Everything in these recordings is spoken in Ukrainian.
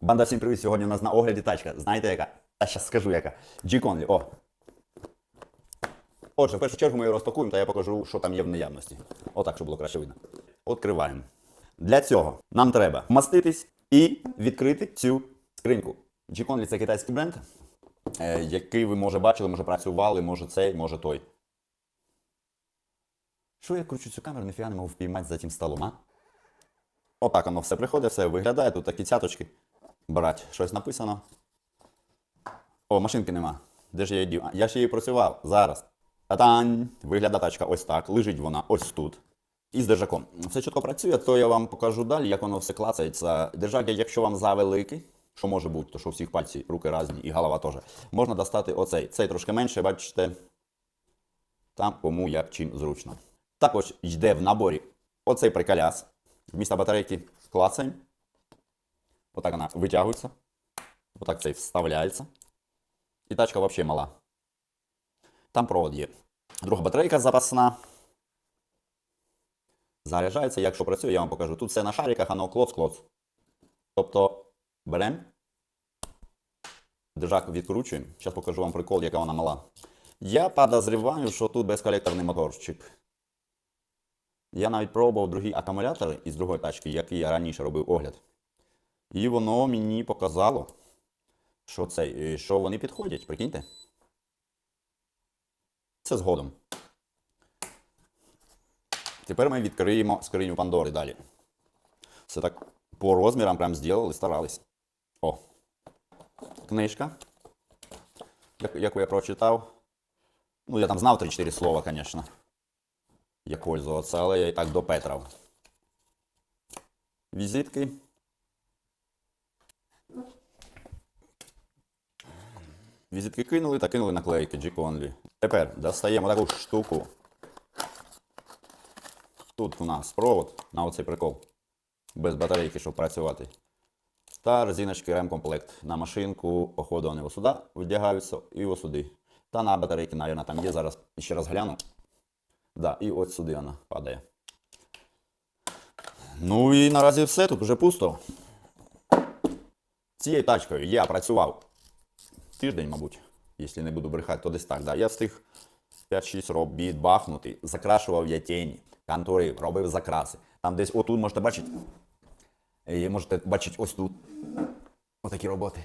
Банда, всім привіт! Сьогодні у нас на огляді тачка. Знаєте яка? Та щас скажу яка. G-Conley, о. Отже, в першу чергу ми її розпакуємо, та я покажу, що там є в наявності. Отак, щоб було краще видно. Відкриваємо. Для цього нам треба вмаститись і відкрити цю скриньку. G-Conley – це китайський бренд, е, який ви може бачили, може працювали, може цей, може той. Що я кручу цю камеру, ніфіга не можу впіймати за тим столом, а? Отак воно все приходить, все виглядає, тут такі цяточки. Брать, щось написано. О, машинки нема. Де ж я? А, Я ж її працював зараз. Та-тань! Виглядає тачка ось так. Лежить вона ось тут. І з держаком. Все чітко працює, то я вам покажу далі, як воно все клацається. Держак, якщо вам завеликий, що може бути, то що у всіх пальці руки різні і голова теж. Можна достати оцей. Цей трошки менше, бачите. Там кому як чим зручно. Також йде в наборі оцей приколяс. Вмісто батарейки клацаємо. Отак вона витягується. Отак цей вставляється. І тачка взагалі мала. Там провод є. Друга батарейка запасна. Заряджається, якщо працює, я вам покажу. Тут все на шариках, воно клоц-клоц. Тобто беремо. Держак відкручуємо. Зараз покажу вам прикол, яка вона мала. Я подозріваю, що тут безколекторний моторчик. Я навіть пробував другі акумулятори із другої тачки, які я раніше робив огляд. І воно мені показало, що, це, е, що вони підходять, прикиньте. Це згодом. Тепер ми відкриємо скриню Пандори далі. Все так по розмірам прям зробили, старались. О. Книжка. як- Яку я прочитав. Ну, я там знав 3-4 слова, звісно. Як пользуватися, але я і так допетрав. Візитки. Візитки кинули та кинули наклейки G Conley. Тепер достаємо таку штуку. Тут у нас провод на оцей прикол. Без батарейки, щоб працювати. Та резиночки ремкомплект. На машинку, походу, вони сюди вдягаються і ось сюди. Та на батарейки, мабуть, там є. Зараз ще раз гляну. Да, і от сюди вона падає. Ну і наразі все, тут вже пусто. Цією тачкою я працював тиждень, мабуть, якщо не буду брехати, то десь так. Да. Я встиг 5-6 робіт бахнути, закрашував я тіні, контурив, робив закраси. Там десь отут можете бачити. Можете бачити ось тут. Отакі роботи.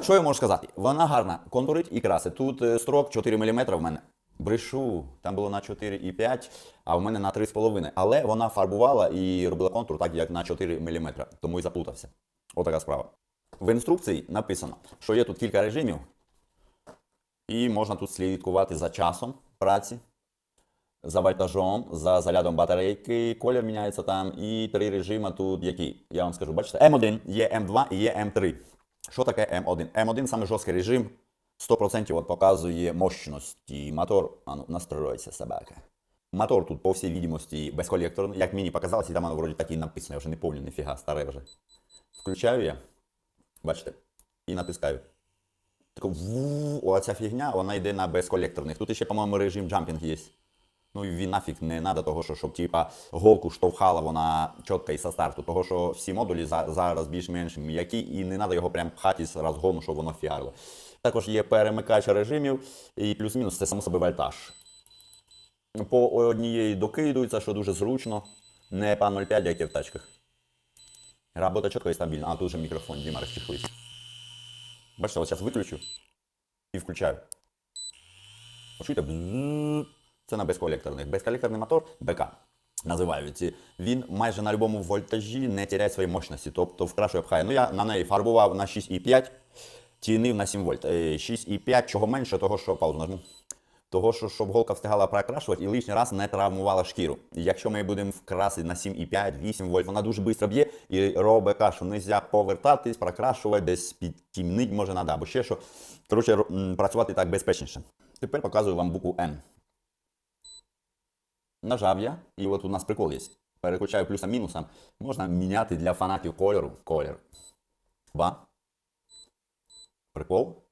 Що я можу сказати? Вона гарна, контурить і красить. Тут е, строк 4 мм в мене. Брешу, там було на 4,5, а в мене на 3,5. Але вона фарбувала і робила контур так, як на 4 мм, тому і заплутався. Отака справа. В інструкції написано, що є тут кілька режимів, і можна тут слідкувати за часом праці, за вольтажом, за зарядом батарейки, колір міняється там, і три режими тут які. Я вам скажу, бачите, М1, є М2 і є М3. Що таке М1? М1 саме жорсткий режим, 100% от показує мощності. Мотор, а ну, собака. Мотор тут, по всій відомості, безколекторний, як мені показалось, і там воно вроді так і написано, я вже не пам'ятаю, ніфіга, старе вже. Включаю я, бачите, і натискаю. Тако ву, оця фігня, вона йде на безколекторних. Тут ще, по-моєму, режим джампінг є. Ну і він нафіг не треба того, що щоб типа голку штовхала вона чітко і со старту. Того, що всі модулі за- зараз більш-менш м'які, і не треба його прям пхати з розгону, щоб воно фіарило. Також є перемикач режимів, і плюс-мінус це само собі вольтаж. По однієї докидується, що дуже зручно. Не по 0,5, як і в тачках. Работа чітко і стабільна. А тут же мікрофон, Діма розчехлись. Бачите, от зараз виключу і включаю. Бззз. Це на безколекторних. Безколекторний мотор БК називають. Він майже на будь-якому вольтажі не теряє своєї мощності, тобто вкрашує пхає. Ну я на неї фарбував на 6,5, тінив на 7 вольт. Е, 6,5, чого менше, того що паузу нажму. Того, що щоб голка встигала прокрашувати і лишній раз не травмувала шкіру. Якщо ми будемо вкрасити на 7,5, 8 вольт, вона дуже швидко б'є і робить кашу. Можна повертатись, прокрашувати, десь підтімнить може надо, або ще що. Коротше, працювати так безпечніше. Тепер показую вам букву N. Нажав я, і от у нас прикол є. Переключаю плюсом-мінусом. Можна міняти для фанатів кольору колір. Ба. Прикол.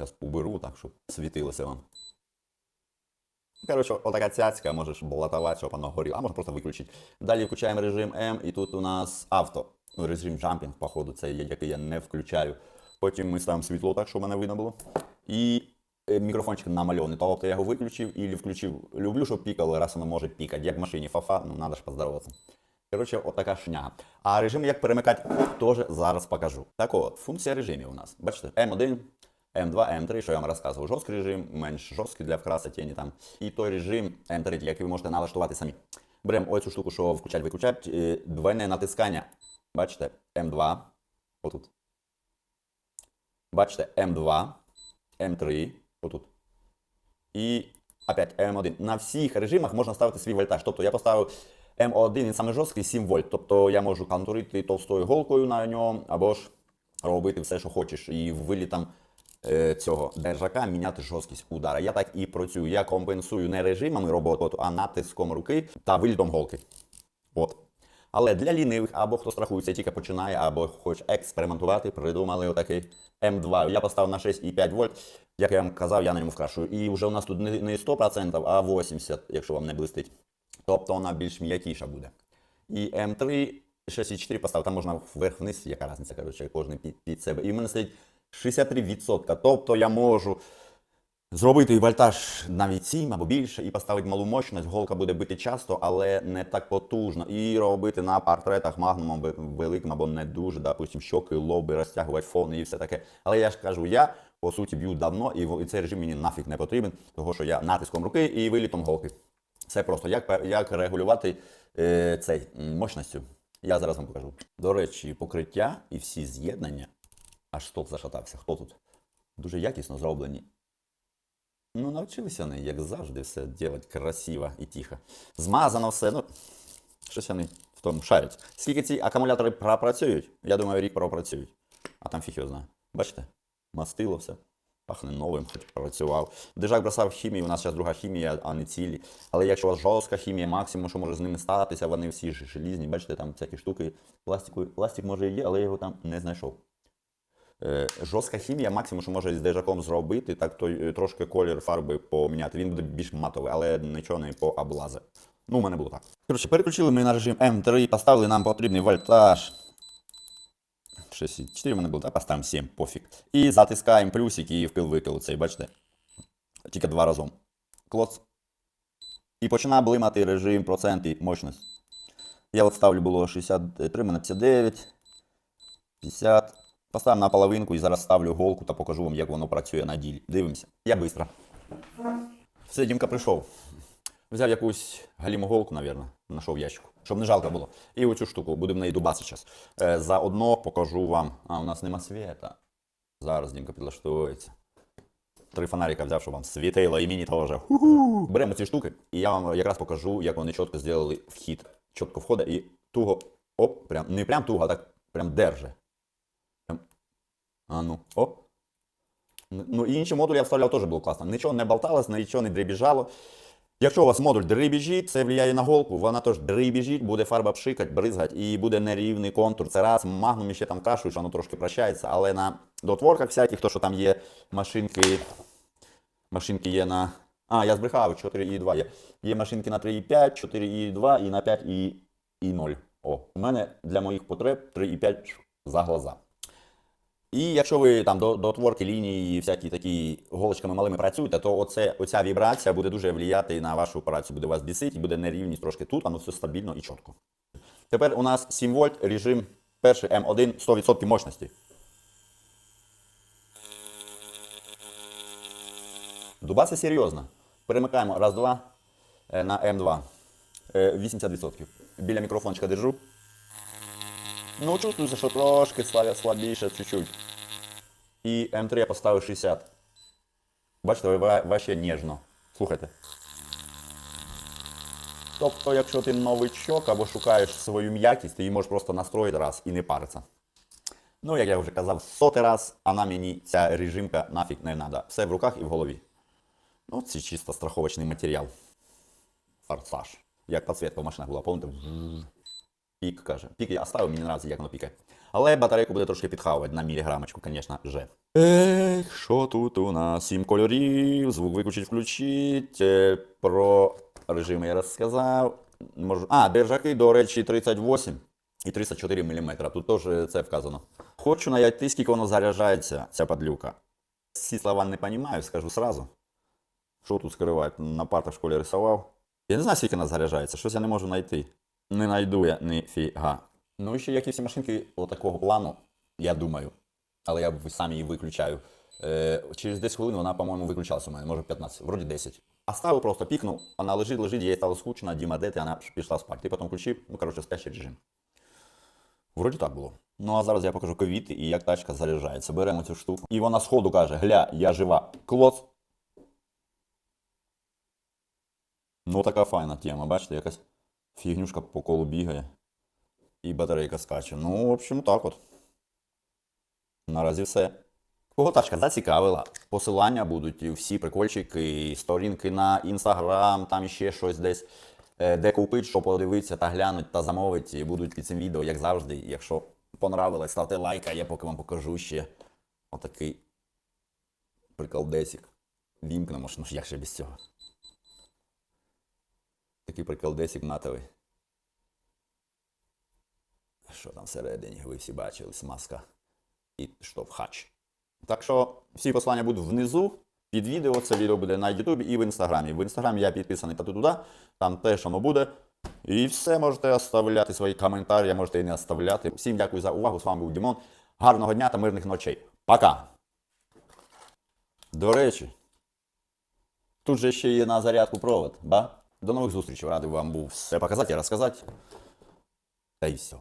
Зараз уберу так, щоб світилося вам. Коротше, отака цяцька, можеш блатувати, щоб воно горіло, а можна просто виключити. Далі включаємо режим М, і тут у нас авто. Ну, режим джампінг, походу, це який я не включаю. Потім ми ставимо світло так, щоб мене видно було. І е, мікрофончик намальований. Тобто я його виключив і включив. Люблю, щоб пікало, раз воно може пікати. Як в машині фафа, ну треба ж поздороватися. Коротше, отака шняга. А режим як перемикати, теж зараз покажу. Так от, функція режимів у нас. Бачите, М1, М2, М3, що я вам розказував. Жорсткий режим, менш жорсткий для вкраса тіні там. І той режим М3, який ви можете налаштувати самі. Беремо оцю штуку, що включать, виключать, е, двойне натискання. Бачите, М2, отут. Бачите, М2, М3, отут. І опять М1. На всіх режимах можна ставити свій вольтаж. Тобто я поставив М1, він саме жорсткий 7 вольт. Тобто я можу контурити товстою голкою на ньому, або ж робити все, що хочеш. І вилітам цього держака міняти жорсткість удара. Я так і працюю. Я компенсую не режимами роботи, а натиском руки та вилітом голки. От. Але для лінивих або хто страхується, тільки починає, або хоче експериментувати, придумали отакий М2. Я поставив на 6,5 вольт. Як я вам казав, я на ньому вкрашую. І вже у нас тут не 100%, а 80%, якщо вам не блистить. Тобто вона більш м'якіша буде. І М3 6,4 поставив, там можна вверх-вниз, яка різниця, коротше, кожен під, під себе. І в мене стоїть 63%. Тобто я можу зробити вольтаж навіть 7 або більше і поставити малу мощність. Голка буде бити часто, але не так потужно. І робити на портретах магнумом великим або не дуже, допустим, щоки, лоби, розтягувати фон і все таке. Але я ж кажу, я по суті б'ю давно, і цей режим мені нафіг не потрібен, тому що я натиском руки і вилітом голки. Все просто. Як, як регулювати е, цей мощністю? Я зараз вам покажу. До речі, покриття і всі з'єднання. Аж стол зашатався. Хто тут? Дуже якісно зроблені. Ну, навчилися вони, як завжди, все робити красиво і тихо. Змазано все. Ну, щось вони в тому шарять. Скільки ці акумулятори пропрацюють? Я думаю, рік пропрацюють. А там фіг його знає. Бачите? Мастило все. Пахне новим, хоч працював. Держак бросав хімію, у нас зараз друга хімія, а не цілі. Але якщо у вас жорстка хімія, максимум, що може з ними статися, вони всі ж желізні, бачите, там всякі штуки. Пластику, пластик може і є, але я його там не знайшов. Е, жорстка хімія, максимум, що може з держаком зробити, так то е, трошки колір фарби поміняти. Він буде більш матовий, але нічого не пооблазе. Ну, у мене було так. Коротше, переключили ми на режим М3, поставили нам потрібний вольтаж. 64 в мене було, так, поставимо 7, пофіг. І затискаємо плюсик і впил-викил цей, бачите? Тільки два разом. Клоц. І починає блимати режим проценти мощності. Я от ставлю було 63, в мене 59, 50. Поставимо на половинку і зараз ставлю голку та покажу вам, як воно працює на ділі. Дивимося. Я швидко. Все, Дімка прийшов. Взяв якусь галіму голку, мабуть, знайшов ящику, щоб не жалко було. І оцю штуку будемо неї дубати зараз. Е, заодно покажу вам. А, у нас нема світа. Зараз Дімка підлаштовується. Три фонарика взяв, щоб вам світило і мені теж. Беремо ці штуки, і я вам якраз покажу, як вони чітко зробили вхід. Чітко входить і туго. Оп, прям, не прям туго, а так прям держи. А ну, оп. Ну і інші модулі я вставляв теж було класно. Нічого не болталось, нічого не дребіжало. Якщо у вас модуль дребіжить, це впливає на голку, вона теж дребіжить, буде фарба пшикать, бризгать і буде нерівний контур. Це раз, магнум ще там кашують, що воно трошки прощається, але на дотворках всяких, то що там є машинки, машинки є на. А, я збрехав, 4,2 є. Є машинки на 3,5, 4,2 і на 5 і, і 0. О, у мене для моїх потреб 3,5 за глаза. І якщо ви там до, до творки лінії і всякі такі голочками малими працюєте, то оце, оця вібрація буде дуже влияти на вашу операцію, буде вас бісити, буде нерівність трошки тут, воно все стабільно і чітко. Тепер у нас 7 вольт, режим перший М1, 100% мощності. Дубаса серйозно. Перемикаємо раз-два е, на М2. Е, 80%. Біля мікрофончика держу. Ну, чувствується, що трошки слаб- слабіше чуть-чуть. І М3 я поставив 60. Бачите, вообще ніжно. Слухайте. Тобто, якщо ти новичок або шукаєш свою м'якість, ти її можеш просто настроїти раз і не париться. Ну, як я вже казав, сотий раз, а на мені ця режимка нафіг не треба. Все в руках і в голові. Ну, це чисто страховочний матеріал. Форсаж. Як підсвітка в машинах була, пам'ятаєте? Пік каже. Пік я оставив, мені нравиться, як воно пікає. Але батарейку буде трошки підхавувати на міліграмочку, звісно же. Ех, що тут у нас? Сім кольорів, звук виключить, включить. Е, Про режими я розказав. Можу... А, держаки, до речі, 38. і 304 мм. Тут теж це вказано. Хочу знайти, скільки воно заряджається, ця падлюка. Ці слова не розумію, скажу сразу. Що тут скривають? На партах в школі рисував. Я не знаю, скільки вона заряджається, щось я не можу знайти. Не знайду я ніфіга. Ну і ще як і всі машинки такого плану, я думаю. Але я сам її виключаю. Е, через 10 хвилин вона, по-моєму, виключалася у мене, може 15, вроді 10. А ставив просто пікнув, вона лежить, лежить, їй стало скучно, Діма, де ти, вона пішла спати. Ти потім включив, ну коротше, спящий режим. Вроді так було. Ну а зараз я покажу ковіти і як тачка заряджається. Беремо цю штуку. І вона сходу каже: гля, я жива. Клоц. Ну така файна тема, бачите, якась фігнюшка по колу бігає. І батарейка скаче. Ну, в общем, так от. Наразі все. Кого тачка зацікавила, посилання будуть всі прикольчики, сторінки на інстаграм, там ще щось десь, е, де купити, що подивитися та глянуть та замовити, і будуть під цим відео, як завжди. Якщо понравилось, ставте лайк, а я поки вам покажу ще отакий приколдесик. Вімкнемо, ну як же без цього. Такий приколдесик матовий. Що там всередині, ви всі бачили, смазка і штовхач. Так що всі послання будуть внизу. Під відео це відео буде на YouTube і в інстаграмі. В інстаграмі я підписаний та туди, там теж воно буде. І все можете оставляти свої коментарі, можете і не оставляти. Всім дякую за увагу. З вами був Дімон. Гарного дня та мирних ночей. Пока! До речі, тут же ще є на зарядку провод, ба? До нових зустрічей. Радий вам був все показати розказати. Та й все.